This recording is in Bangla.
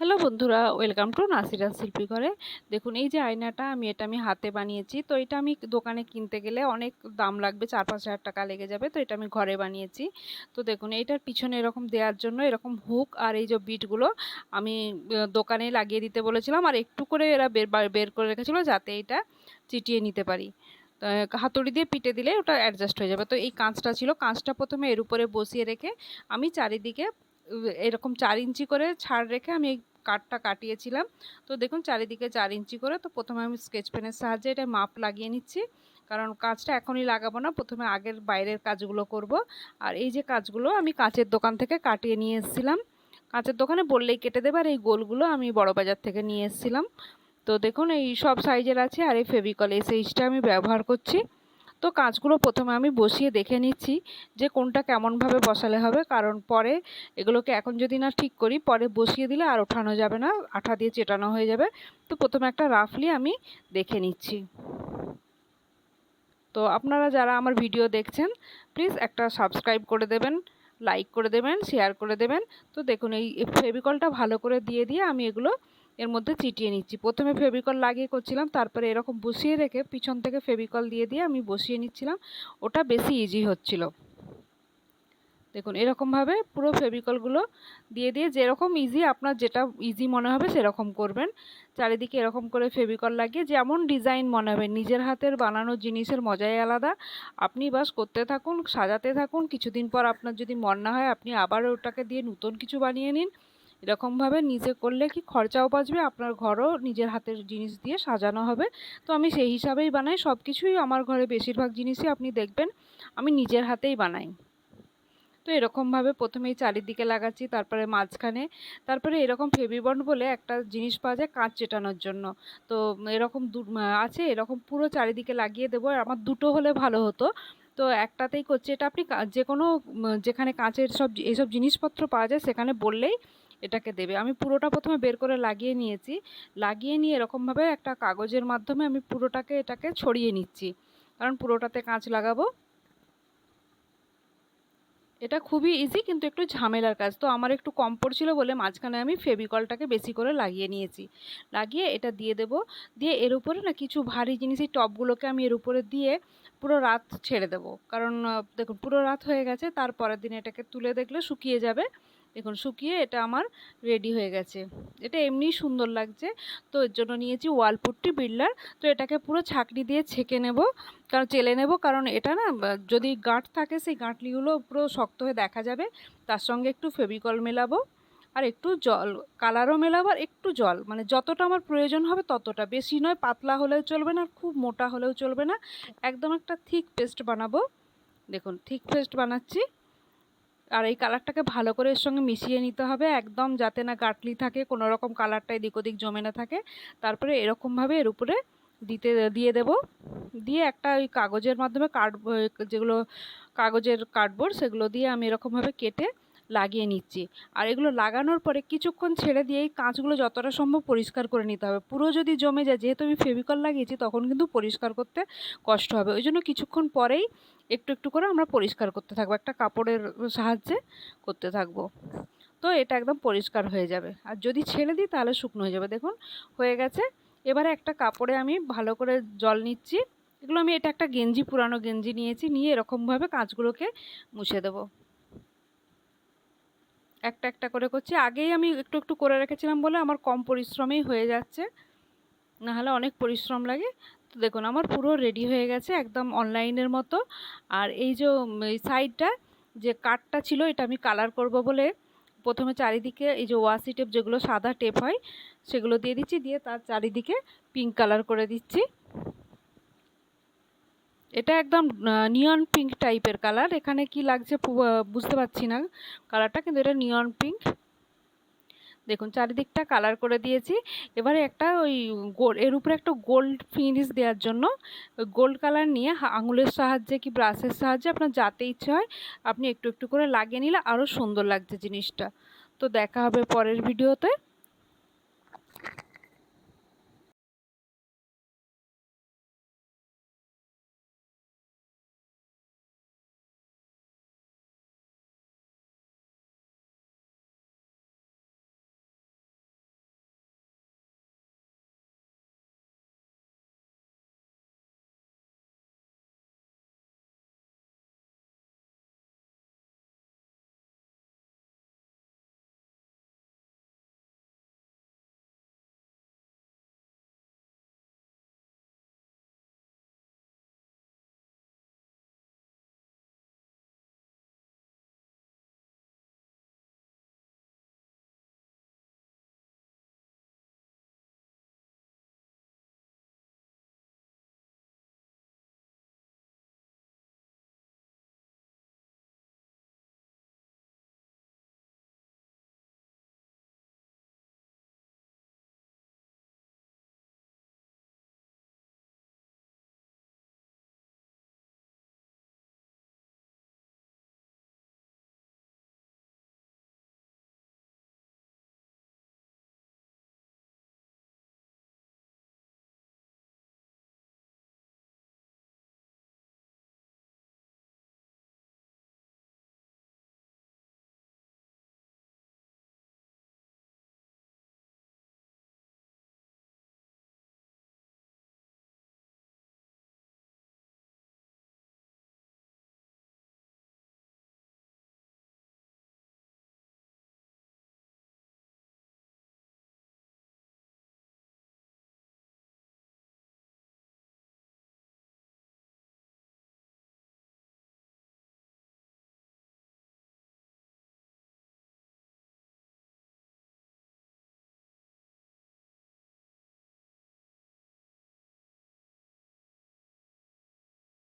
হ্যালো বন্ধুরা, ওয়েলকাম টু নাসিরান শিল্পী ঘরে। দেখুন, এই যে আয়নাটা, আমি এটা আমি হাতে বানিয়েছি। তো এটা আমি দোকানে কিনতে গেলে অনেক দাম লাগবে চার পাঁচ হাজার টাকা লেগে যাবে। তো এটা আমি ঘরে বানিয়েছি। তো দেখুন, এইটার পিছনে এরকম দেওয়ার জন্য এরকম হুক আর এই যে বিটগুলো আমি দোকানে লাগিয়ে দিতে বলেছিলাম। আর একটু করে এরা বের বের করে রেখেছিলো যাতে এটা চিটিয়ে নিতে পারি। হাতুড়ি দিয়ে পিটে দিলে ওটা অ্যাডজাস্ট হয়ে যাবে। তো এই কাঁচটা ছিল, কাঁচটা প্রথমে এর উপরে বসিয়ে রেখে আমি চারিদিকে এরকম চার ইঞ্চি করে ছাড় রেখে আমি এই কাঠটা কাটিয়েছিলাম। তো দেখুন চারিদিকে চার ইঞ্চি করে, তো প্রথমে আমি স্কেচ পেনের সাহায্যে এটা মাপ লাগিয়ে নিচ্ছি। কারণ কাজটা এখনই লাগাবো না, প্রথমে আগের বাইরের কাজগুলো করব। আর এই যে কাজগুলো আমি কাঁচের দোকান থেকে কাটিয়ে নিয়ে এসেছিলাম। কাঁচের দোকানে বললেই কেটে দেবে, আর এই গোলগুলো আমি বড় বাজার থেকে নিয়ে এসেছিলাম। তো দেখুন এই সব সাইজের আছে, আর এই ফেভিকল এই সাইজটা আমি ব্যবহার করছি। তো কাঁচগুলো প্রথমে আমি বসিয়ে দেখে নিচ্ছি যে কোনটা কেমনভাবে বসালে হবে। কারণ পরে এগুলোকে এখন যদি না ঠিক করি, পরে বসিয়ে দিলে আর ওঠানো যাবে না, আঠা দিয়ে চেটানো হয়ে যাবে। তো প্রথমে একটা রাফলি আমি দেখে নিচ্ছি। তো আপনারা যারা আমার ভিডিও দেখছেন, প্লিজ একটা সাবস্ক্রাইব করে দেবেন, লাইক করে দেবেন, শেয়ার করে দেবেন। তো দেখুন, এই ফেভিকলটা ভালো করে দিয়ে দিয়ে আমি এগুলো এর মধ্যে চিটিয়ে নিচ্ছি। প্রথমে ফেভিকল লাগিয়ে করছিলাম, তারপরে এরকম বসিয়ে রেখে পিছন থেকে ফেভিকল দিয়ে দিয়ে আমি বসিয়ে নিচ্ছিলাম। ওটা বেশি ইজি হচ্ছিল। দেখুন, এরকমভাবে পুরো ফেভিকলগুলো দিয়ে দিয়ে যেরকম ইজি আপনার যেটা ইজি মনে হবে সেরকম করবেন। চারিদিকে এরকম করে ফেভিকল লাগিয়ে যেমন ডিজাইন মনে হবে, নিজের হাতের বানানো জিনিসের মজাই আলাদা। আপনি বাস করতে থাকুন, সাজাতে থাকুন, কিছুদিন পর আপনার যদি মন না হয় আপনি আবার ওটাকে দিয়ে নতুন কিছু বানিয়ে নিন। এরকমভাবে নিজে করলে কি খরচাও বাঁচবে, আপনার ঘরও নিজের হাতের জিনিস দিয়ে সাজানো হবে। তো আমি সেই হিসাবেই বানাই সব কিছুই আমার ঘরে বেশিরভাগ জিনিসই আপনি দেখবেন, আমি নিজের হাতেই বানাই। তো এরকমভাবে প্রথমেই চারিদিকে লাগাচ্ছি, তারপরে মাঝখানে, তারপরে এরকম ফেভিবন্ড বলে একটা জিনিস পাওয়া যায় কাঁচ চেটানোর জন্য। তো এরকম দু আছে, এরকম পুরো চারিদিকে লাগিয়ে দেবো, আর আমার দুটো হলে ভালো হতো। তো একটাতেই করছি, এটা আপনি যে কোনো যেখানে কাঁচের সব এইসব জিনিসপত্র পাওয়া যায়, সেখানে বললেই এটাকে দেবে। আমি পুরোটা প্রথমে বের করে লাগিয়ে নিয়েছি। লাগিয়ে নিয়ে এরকমভাবে একটা কাগজের মাধ্যমে আমি পুরোটাকে এটাকে ছড়িয়ে নিচ্ছি। কারণ পুরোটাতে কাঁচ লাগাবো। এটা খুবই ইজি কিন্তু একটু ঝামেলার কাজ। তো আমার একটু কম পড়ছিল বলে মাঝখানে আমি ফেভিকলটাকে বেশি করে লাগিয়ে নিয়েছি। লাগিয়ে এটা দিয়ে দেব। দিয়ে এর উপরে না কিছু ভারী জিনিস, এই টপগুলোকে আমি এর উপরে দিয়ে পুরো রাত ছেড়ে দেব। কারণ দেখুন, পুরো রাত হয়ে গেছে। তারপরের দিন এটাকে তুলে দেখলে শুকিয়ে যাবে। দেখুন শুকিয়ে এটা আমার রেডি হয়ে গেছে। এটা এমনিই সুন্দর লাগছে। তো এর জন্য নিয়েছি ওয়ালপুট্টি বিল্ডার তো এটাকে পুরো ছাকনি দিয়ে ছেঁকে নেব। কারণ চেলে নেব, কারণ এটা না যদি গাঁট থাকে, সেই গাঁটলিগুলো পুরো শক্ত হয়ে দেখা যাবে। তার সঙ্গে একটু ফেভিকল মেলাবো। আর একটু জল, কালারও মেলাবো আর একটু জল। মানে যতটা আমার প্রয়োজন হবে ততটা। বেশি নয়, পাতলা হলেও চলবে না, খুব মোটা হলেও চলবে না। একদম একটা থিক পেস্ট বানাবো। দেখুন, থিক পেস্ট বানাচ্ছি। আর এই কালারটাকে ভালো করে এর সঙ্গে মিশিয়ে নিতে হবে একদম যাতে না গাটলি থাকে, কোনো রকম কালারটা এদিক ওদিক জমে না থাকে। তারপরে এরকমভাবে এর উপরে দিতে, দিয়ে দেব। দিয়ে একটা ওই কাগজের মাধ্যমে কার্ড যেগুলো কাগজের কার্ডবোর্ড সেগুলো দিয়ে আমি এরকমভাবে কেটে লাগিয়ে নিচ্ছি। আর এগুলো লাগানোর পরে কিছুক্ষণ ছেড়ে দিয়ে এই কাঁচগুলো যতটা সম্ভব পরিষ্কার করে নিতে হবে। পুরো যদি জমে যায়, যেহেতু আমি ফেভিকল লাগিয়েছি, তখন কিন্তু পরিষ্কার করতে কষ্ট হবে। ওই জন্য কিছুক্ষণ পরেই একটু একটু করে আমরা পরিষ্কার করতে থাকব। একটা কাপড়ের সাহায্যে করতে থাকব। তো এটা একদম পরিষ্কার হয়ে যাবে। আর যদি ছেড়ে দিই, তাহলে শুকনো হয়ে যাবে। দেখুন, হয়ে গেছে। এবারে একটা কাপড়ে আমি ভালো করে জল নিচ্ছি। এগুলো আমি এটা একটা গেঞ্জি, পুরানো গেঞ্জি নিয়েছি। নিয়ে এরকমভাবে কাঁচগুলোকে মুছে দেবো। একটা একটা করে করছি। আগেই আমি একটু একটু করে রেখেছিলাম বলে আমার কম পরিশ্রমেই হয়ে যাচ্ছে। নাহলে অনেক পরিশ্রম লাগে। তো দেখুন, আমার পুরো রেডি হয়ে গেছে একদম অনলাইনের মতো। আর এই যে সাইডটা যে কাঠটা ছিল, এটা আমি কালার করব বলে প্রথমে চারিদিকে এই যে ওয়াসি টেপ যেগুলো সাদা টেপ হয়, সেগুলো দিয়ে দিচ্ছি। দিয়ে তার চারিদিকে পিঙ্ক কালার করে দিচ্ছি। এটা একদম নিয়ন পিঙ্ক টাইপের কালার এখানে কি লাগছে বুঝতে পারছি না কালারটা কিন্তু এটা নিয়ন পিঙ্ক দেখুন, চারিদিকটা কালার করে দিয়েছি। এবারে একটা ওই গোল্ড এর উপরে একটা গোল্ড ফিনিশ দেওয়ার জন্য গোল্ড কালার নিয়ে আঙুলের সাহায্যে কি ব্রাশের সাহায্যে আপনার যাতে ইচ্ছে হয়, আপনি একটু একটু করে লাগিয়ে নিলে আরও সুন্দর লাগছে জিনিসটা। তো দেখা হবে পরের ভিডিওতে